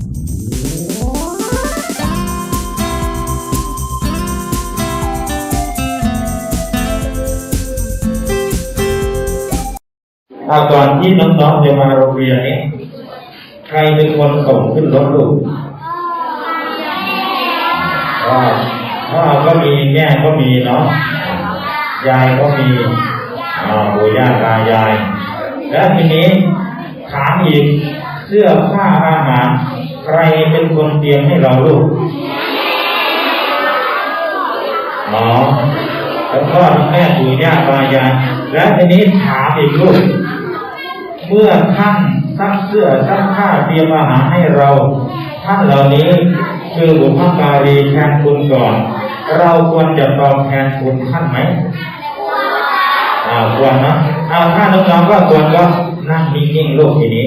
อาก่อนที่น้องๆจะมาโรงเรียนนี้ใครเป็นคนส่งขึ้นรถลูกพ่อพ่อก็มีแม่ก็มีเนาะยายก็มีอาปู่ย่าตายาย แล้วทีนี้ถามอีกเสื้อผ้าอาหาร ใครเป็นคนเตรียมให้เราลูกอ๋อแล้วพ่อแม่ปู่ย่าตายายแล้วทีนี้ถามอีกลูกเมื่อท่านซักเสื้อซักผ้าเตรียมอาหารให้เรา ท่านเหล่านี้คือบุพการีแทนคุณก่อน เราควรจะตอบแทนคุณท่านไหมอ่าควรนะเอาถ้าน้องๆก็ควรก็นั่งนิ่งๆลูกทีนี้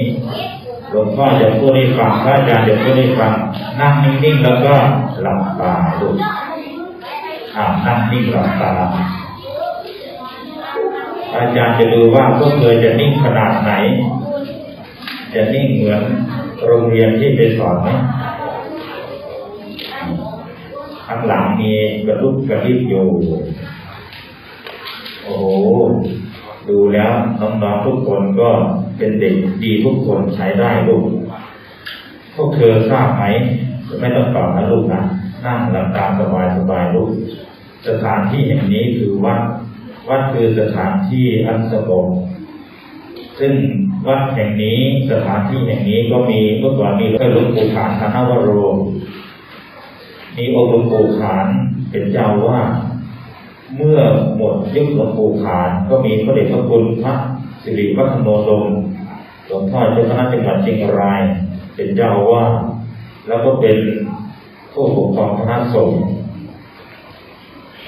ลวงพ่อจะพูดให้ฟังพระอาจารย์จะพูดให้ฟัง นั่งนิ่งๆแล้วก็หลับตาลูอ่านั่งนิ่งหลับตาอาจารย์จะดูว่าพวกเธอจะนิ่งขนาดไหน จะนิ่งเหมือนโรงเรียนที่ไปสอนไหมข้างหลังมีกระลุกกระดิบอยู่ โอ้โห ดูแล้วน้องๆทุกคนก็ เป็นเด็กดีทุกคนใช้ได้ลูก พวกเธอทราบไหม ไม่ต้องตอบนะลูกนะ นั่งหลับตาสบายสบายลูก สถานที่แห่งนี้คือวัด วัดคือสถานที่อันสงบซึ่งวัดแห่งนี้สถานที่แห่งนี้ก็มีเมื่อก่อนมีพระหลวงปู่ขานธนวโร มีองค์หลวงปู่ขานเป็นเจ้าอาวาเมื่อหมดยุคหลวงปู่ขานก็มีพระเดชพระคุณพระ สิริวัฒโนดมหลวงพ่อเจ้าคณะจังหวัดเชียงราย เป็นเจ้าอาวาแล้วก็เป็นผู้ปกครองคณะสงฆ์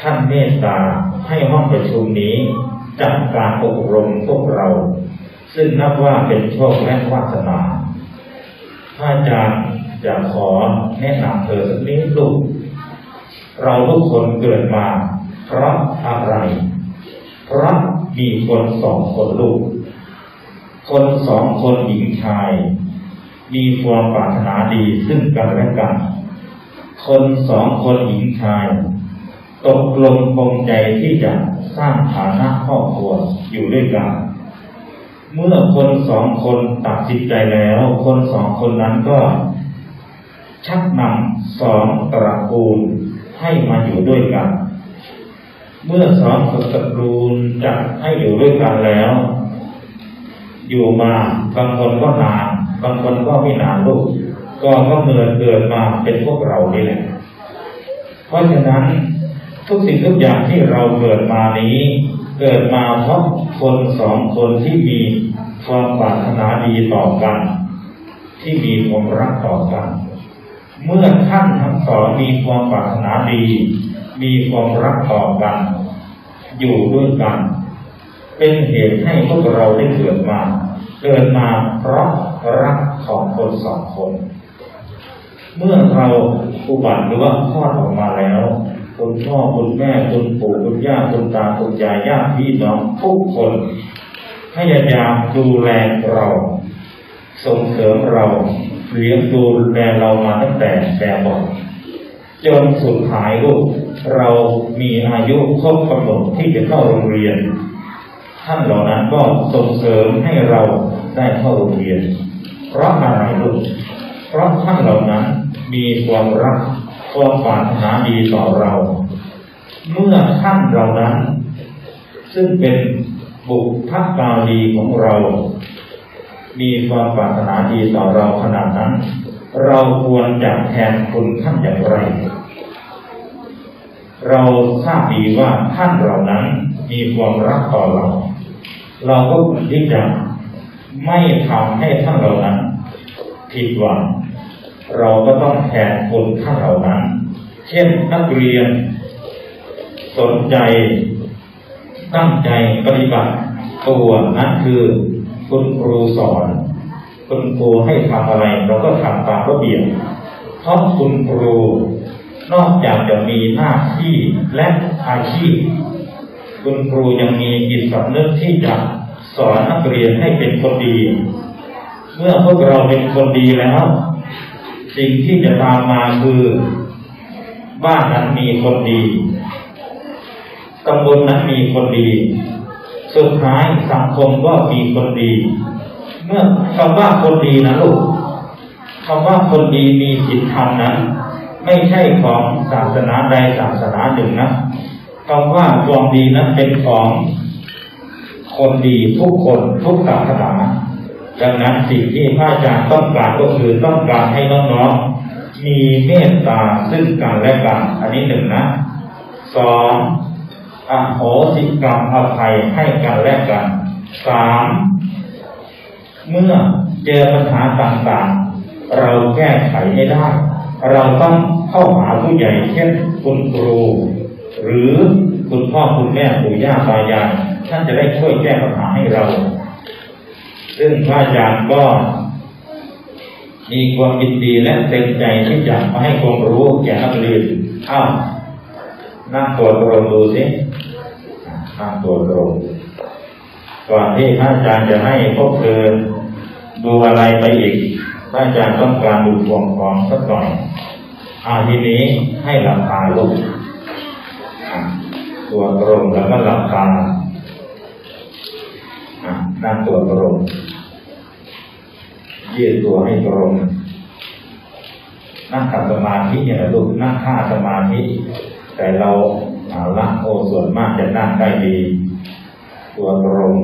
ท่านเมตตาให้ห้องประชุมนี้จัดการอบรมพวกเรา ซึ่งนับว่าเป็นโชคและวาสนาถ้าอาจารย์จะขอแนะนำเธอสักนิดลูกเราทุกคนเกิดมาเพราะอะไร เพราะมีคนสองคนลูก คนสองคนหญิงชาย มีความปรารถนาดีซึ่งกันและกัน คนสองคนหญิงชาย ตกลงปงใจที่จะสร้างฐานะครอบครัวอยู่ด้วยกัน เมื่อคนสองคนตัดสินใจแล้ว คนสองคนนั้นก็ ชักนำสองตระกูลให้มาอยู่ด้วยกัน เมื่อสองตระกูลจะให้อยู่ด้วยกันแล้ว อยู่มาบางคนก็นานบางคนก็ไม่นานลูกก็ก็เมื่อเกิดมาเป็นพวกเรานี่แหละ เพราะฉะนั้นทุกสิ่งทุกอย่างที่เราเกิดมานี้ เกิดมาเพราะคนสองคนที่มีความปรารถนาดีต่อกัน ที่มีความรักต่อกัน เมื่อท่านทั้งสองมีความปรารถนาดี มีความรักต่อกัน อยู่ด้วยกัน เป็นเหตุให้พวกเราได้เกิดมา เกิดมาเพราะรักของคนสองคน เมื่อเราอุบัติหรือว่าคลอดออกมาแล้วคุณพ่อคุณแม่คุณปู่คุณย่าคุณตาคุณยายญาติพี่น้องทุกคนพยายามดูแลเรา ส่งเสริมเราเลี้ยงดูแลเรามาตั้งแต่แต่บอกจนสุดท้ายลูกเรามีอายุครบกำหนดที่จะเข้าโรงเรียน ท่านเหล่านั้นก็ส่งเสริมให้เราได้เข้าโรงเรียน เพราะอะไรลูกเพราะท่านเหล่านั้นมีความรักความปรารถนาดีต่อเรา เมื่อท่านเหล่านั้น ซึ่งเป็นบุพการีของเรา มีความปรารถนาดีต่อเราขนาดนั้น เราควรจะแทนคุณท่านอย่างไร เราทราบดีว่าท่านเหล่านั้นมีความรักต่อเรา เราก็ควรที่จะไม่ทำให้ท่านเหล่านั้นผิดหวัง เราก็ต้องแทนคุณท่านเหล่านั้น เช่นนักเรียน สนใจ ตั้งใจปฏิบัติตัวนั่นคือคุณครูสอนคุณครูให้ทำอะไร เราก็ทำตามระเบียบเพราะคุณครูนอกจากจะมีหน้าที่และอาชีพ คุณครูยังมีจิตสำนึกที่จะสอนนักเรียนให้เป็นคนดี เมื่อพวกเราเป็นคนดีแล้ว สิ่งที่จะตามมาคือ บ้านนั้นมีคนดีตำบลนั้นมีคนดี สุดท้ายสังคมก็มีคนดี เมื่อคำว่าคนดีนะลูกคำว่าคนดีมีศีลธรรมนั้น ไม่ใช่ของศาสนาใดศาสนาหนึ่งนะ คำว่าความดีนั้นเป็นของคนดีทุกคนทุกศาสนาดังนั้นสิ่งที่พระอาจารย์ต้องการก็คือต้องการให้น้องๆมีเมตตาซึ่งกันและกันอันนี้หนึ่งนะสองอโหสิกรรมอภัยให้กันและกันสามเมื่อเจอปัญหาต่างๆ เราแก้ไขไม่ได้ เราต้องเข้าหาผู้ใหญ่เช่นคุณครู หรือคุณพ่อคุณแม่ปู่ย่าตายายท่านจะได้ช่วยแก้ปัญหาให้เรา ซึ่งพระอาจารย์ก็มีความยินดีและเต็มใจที่จะมาให้ความรู้แก่นักเรียนอ้าวนั่งตัวตรงดูสินั่งตัวตรงก่อนที่พระอาจารย์จะให้พวกเธอดูอะไรไปอีกพระอาจารย์ต้องการดูดวงของสักหน่อยอาทีนี้ให้หลับตาลูก ตัวตรงแล้วก็หลับตานั่งตัวตรงยืดตัวให้ตรงนั่งขัดสมาธิเนี่ยลูกนั่งท่าสมาธิแต่เราเอาละโอส่วนมากจะนั่งได้ดี ตัวตรง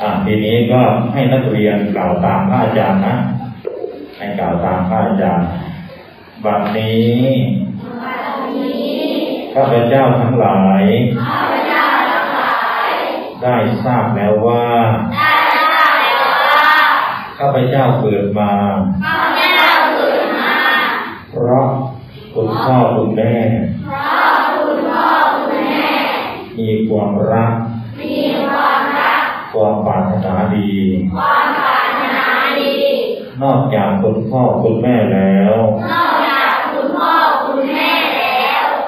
อะทีนี้ก็ให้นักเรียนกล่าวตามพระอาจารย์นะ ให้กล่าวตามพระอาจารย์บัดนี้ ข้าพเจ้าทั้งหลาย ได้ทราบแล้วว่า ข้าพเจ้าเกิดมา เพราะคุณพ่อคุณแม่ มีความรัก ความปรารถนาดี นอกจากคุณพ่อคุณแม่แล้ว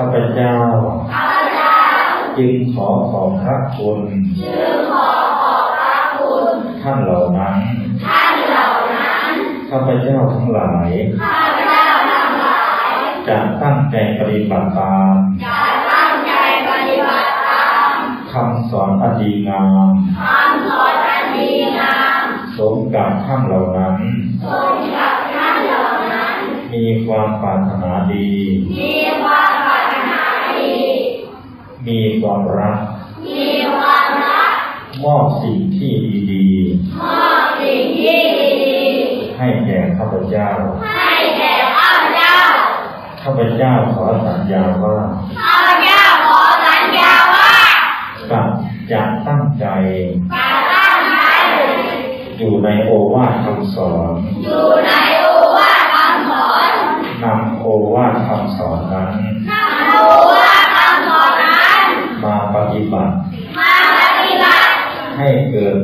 ข้าพเจ้า จึงขอขอบพระคุณท่านเหล่านั้น ข้าพเจ้าทั้งหลายจะตั้งใจปฏิบัติตามคำสอนอดีงามสมกับท่านเหล่านั้น มีความปรารถนาดี มีความรัก มอบสิ่งที่ดีๆให้แก่ข้าพเจ้า ข้าพเจ้าขอสัญญาว่าสัตจะตั้งใจอยู่ในโอวาทคำสอนนำโอวาทคำสอนนั้น มาปฏิบัติ ให้เกิด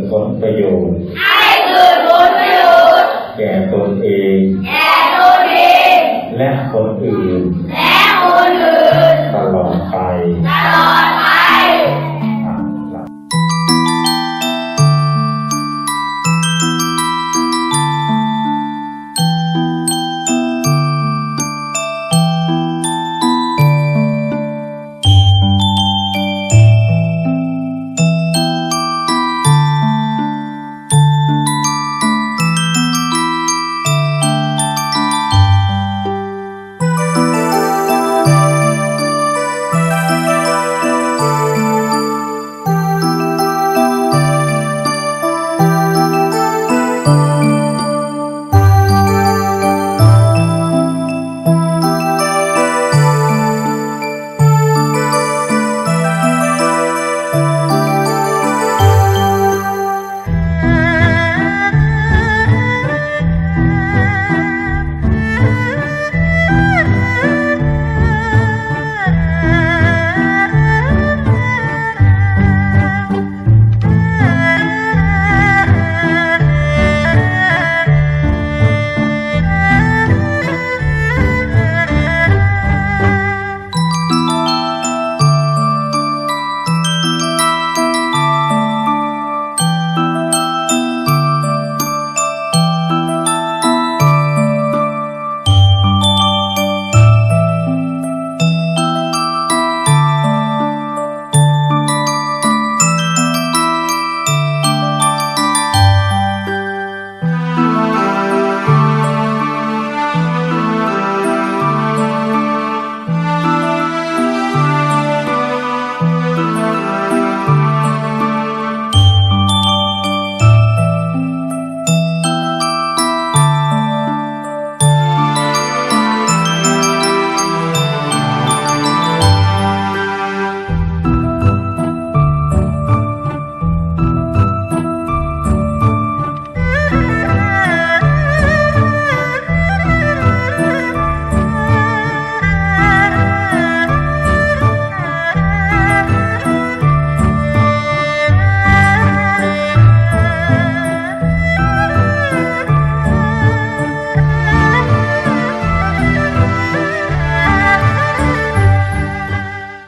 ผลประโยชน์แก่ตนเองและคนอื่นตลอดไปต